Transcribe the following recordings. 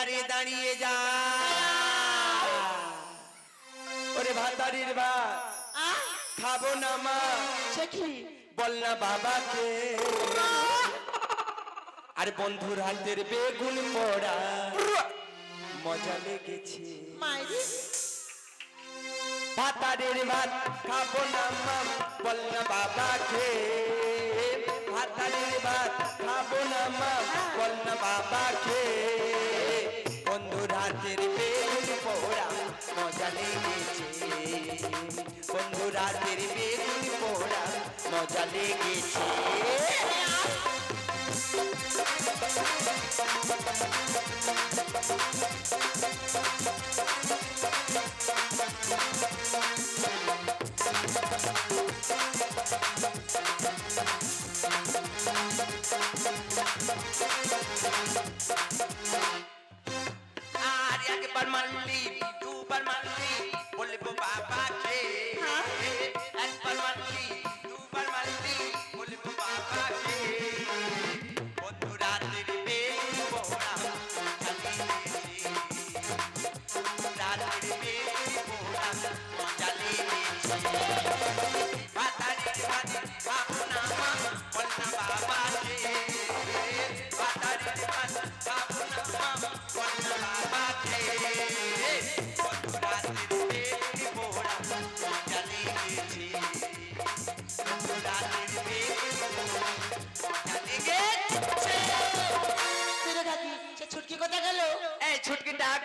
ধারে দাঁড়িয়ে যা। ওরে ভাতারির বা খাব না মা। সে বল না বাবাকে। আর বন্ধুর হাতের বেগুন পড়া মজা লেগেছে। ভাতারের ভাত খাব না মা। বল না বাবাকে। ভাতারের ভাত খাব না মা। বল না বাবাকে। বন্ধুরা তেরি বেগুন পোড়া মজা লেগেছে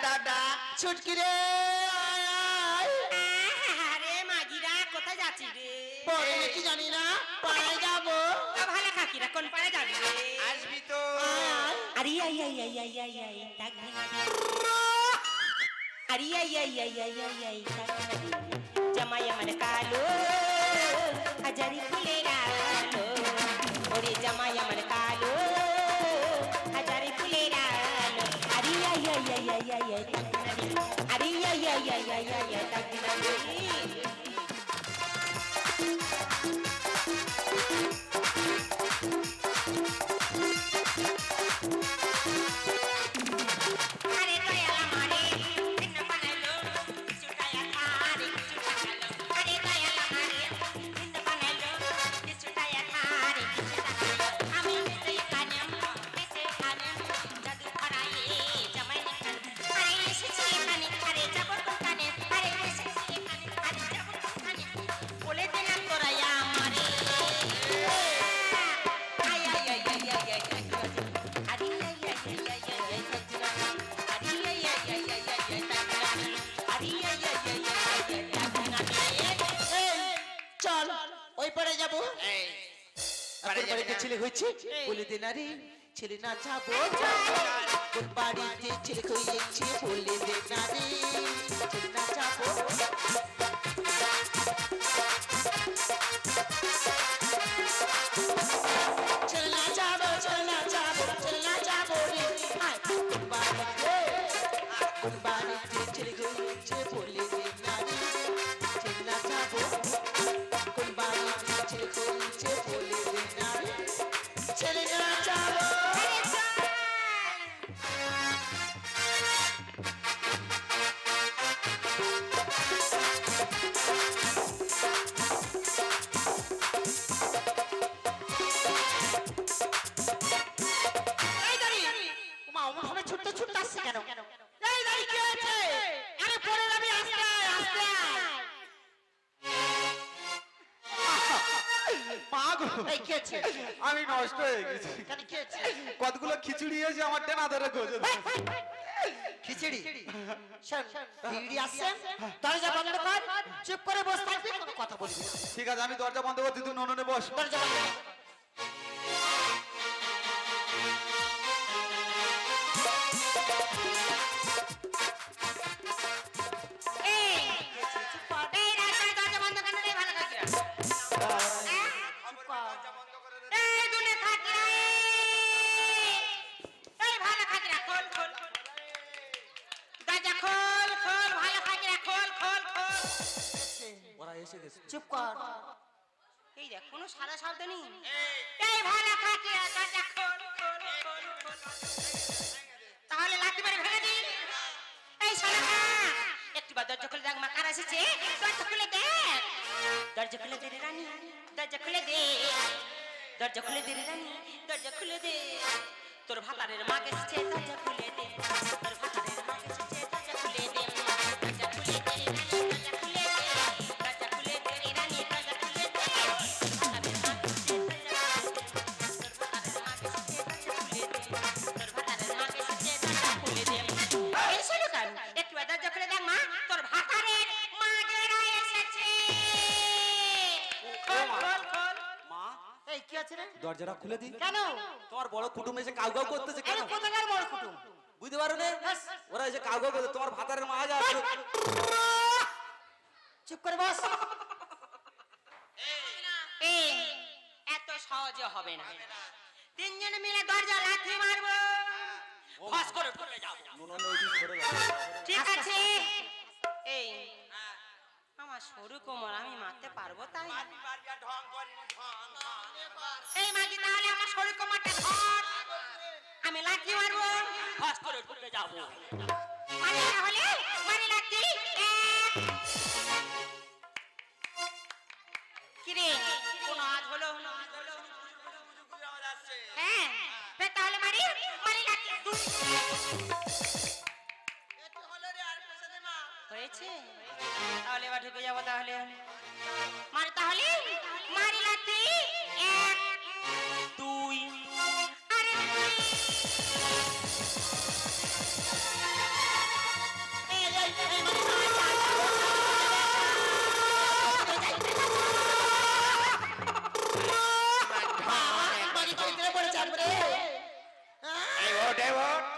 দাদা ছুটকি রে মাগিরা কোথায় যাচ্ছি রে পরে নাকি জানি না পাড়ায় যাব ভালো কাকিরা কোন পাড়ায় যাবি আসবি তো আরে আই আই আই আই আই আই তাক আরে আই আই আই আই আই আই তাক জামাই আমার কালো হাজারি ফুলের একটা ছেলে হয়েছে, বলে দে না রে, ছেলে না যাব বাড়িতে ছেলে হয়েছে বলে দে না ছেলে না যাব। আমি নষ্ট হয়ে গেছি। কতগুলো খিচুড়ি হয়েছে আমার টেনা ধরে গোজে খিচুড়ি? খিচুড়ি। আসছে চুপ করে থাকবি কথা বলবি ঠিক আছে আমি দরজা বন্ধ করে দিদি নননে বস দরজা বন্ধ এসে গেছে। চুপ কর। এই দেখ কোনো সারা শব্দ নেই। এই। ভাড়া দেখো। তাহলে লাঠি বাড়ি ভেঙে দি এই শালা একটু বাদ দরজা খুলে দেখ মা কার এসেছে? দরজা খুলে দেখ দরজা খুলে দে রানী দরজা খুলে দে। দরজা খুলে দে রানী দরজা খুলে দে। তোর ভাতারের মা এসেছে দরজা খুলে দে। তোর ভাতার কি আছে রে? দরজাটা খুলে দি কেন? তোমার বড় কুটুম এসে কাউ কাউ করতেছে কেন? কোথাকার বড় কুটুম? বুঝতে পারো না? ওরা এসে কাউ কাউ করতে তোমার ভাতারের মা যা চুপ করে বস। এই এত সহজে হবে না। তিনজনে মিলে দরজা লাথি মারবো। ফস করে যাব। ঠিক আছে। এই আমার সরু কোমর আমি মারতে পারব তাই এই যাব। মানে তাহলে মানে এক কিরে, কোন আজ হ্যাঁ তাহলে মারি মারি হয়েছে? তাহলে এবার ঢুকে যাব তাহলে। মারি তাহলে, মারি লাঠি এক, দুই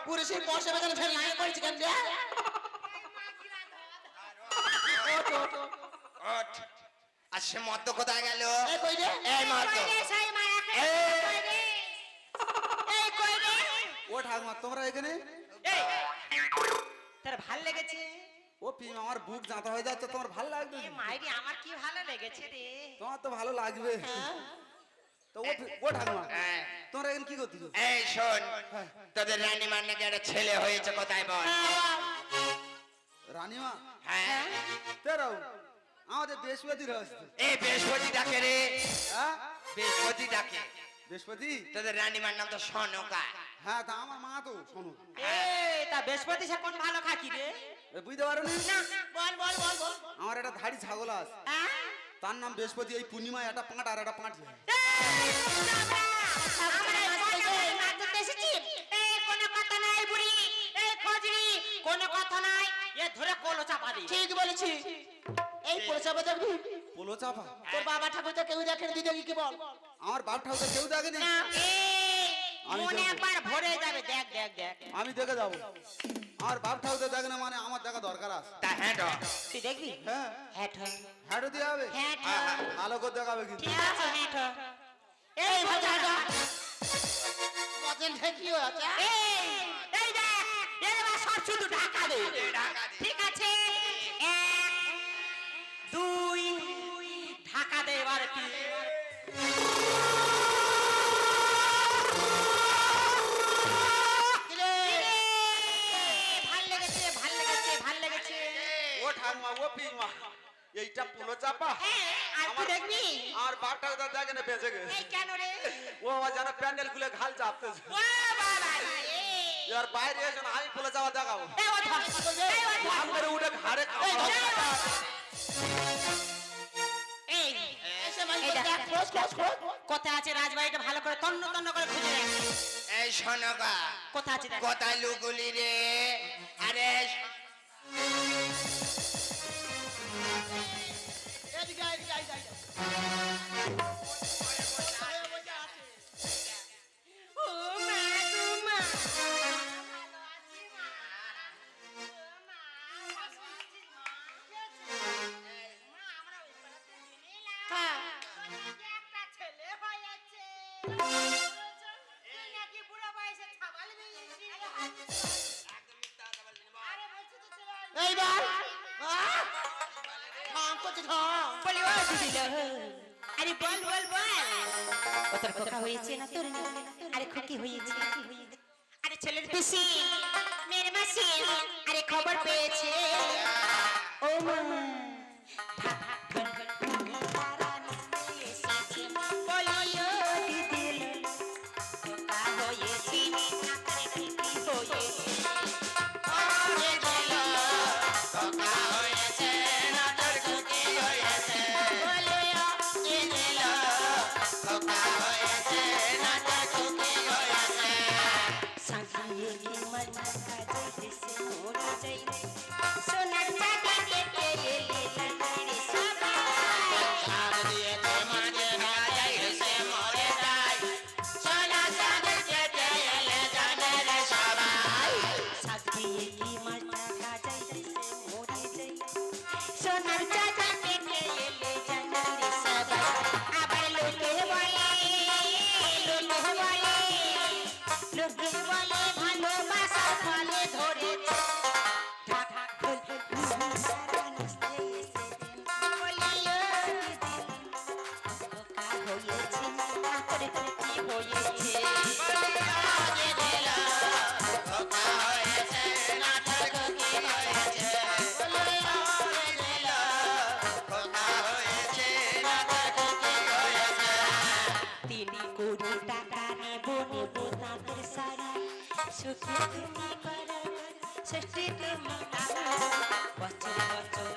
এই ওঠ পুরো সেই বর্ষা ফেল লাগে করেছি কেন? রে। ওঠ। আর সে মদ্য কোথায় গেল? এই কই রে। কই রে? রে? ও ঠাকুমা তোমরা এখানে? এই। তোর ভালো লেগেছে? ও পিম আমার বুক জাঁতা হয়ে যাচ্ছে তোমার ভালো লাগবে মাইরি আমার কি ভালো লেগেছে রে? তোমার তো ভালো লাগবে। তো ও ঠাকুমা। হ্যাঁ। তোমরা এখানে কি করতেছো এই শোন তোদের রানী মান্না একটা ছেলে হয়েছে কোথায় বল? রানীমা? হ্যাঁ। তেরাও আমাদের বৃহস্পতি আসছে এই বৃহস্পতি ডাকে রে। হ্যাঁ বৃহস্পতি ডাকে। বৃহস্পতি? তোদের রানীমার নাম তো সনকা হ্যাঁ তা আমার মা তো শোনো এই তা বৃহস্পতি সে কোন ভালো খাকি রে? বুঝতে পারো না বল বল বল বল। আমার একটা ধাড়ি ছাগল আছে। হ্যাঁ? তার নাম বৃহস্পতি এই পূর্ণিমা একটা পাঁট আর একটা পাঁট। কোনো কথা নাই বুড়ি এই খজরি কোনো কথা নাই। এ ধরে কলো চাপা দি ঠিক বলেছি। এই দেখবি তোর বাবা ঠাকুর তো কেউ দেখেন দিদি কি বল? আমার বাপ ঠাকুর কেউ দেখেনি? না মনে। একবার ভরে যাবে দেখ দেখ দেখ। আমি দেখে যাব। আমার বাপ ঠাকুর দেখে না মানে আমার দেখা দরকার আছে। তা হ্যাঁ তুই দেখবি? হ্যাঁ। হ্যাঁ ঠো দিয়ে হবে হ্যাঁ ভালো করে দেখাবে কিন্তু। ঠিক আছে হ্যাঁ এই ভাজা মতন ঠেকিও আছে। এই এই দেখ এবার সব শুধু ঢাকা দে। ঢাকা দে। ঠিক আছে? এক দুই ঢাকা দে এবার তিন প্যান্ডেল খুলে ঘাল চাপতেছে। ও এবার বাইরে এসে আমি চাপা দেখাবো। উঠে ঘাড়ে কোথায় আছে রাজবাড়িটা ভালো করে তন্ন তন্ন করে খুঁজে এই কোথায় আছে কোথায় লুকুলি রে? আরে বল বল বল। ও তোর খোকা হয়েছে না তোর? আরে খোকি হয়েছে। আরে ছেলের পিসি মেয়ের মাসি আরে খবর পেয়েছে। ও মা। সুখী তুমি সৃষ্টি তুমি। বছর বছর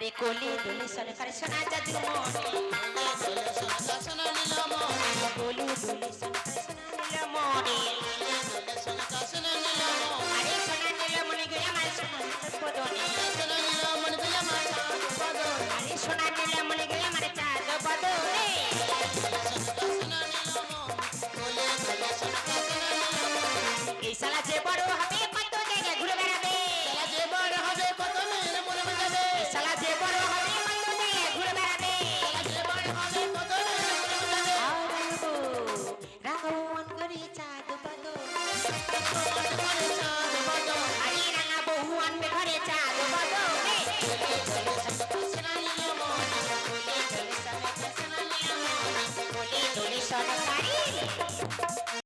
আরে কোলে দোলে সরকার শোনা যা কোলে দোলে সরকার মনে। আরে শোনা নিল মনে গিয়ে আমার শোনা পদনে। মনে গিয়ে আমার চাঁদ এই সালা যে বড় হবে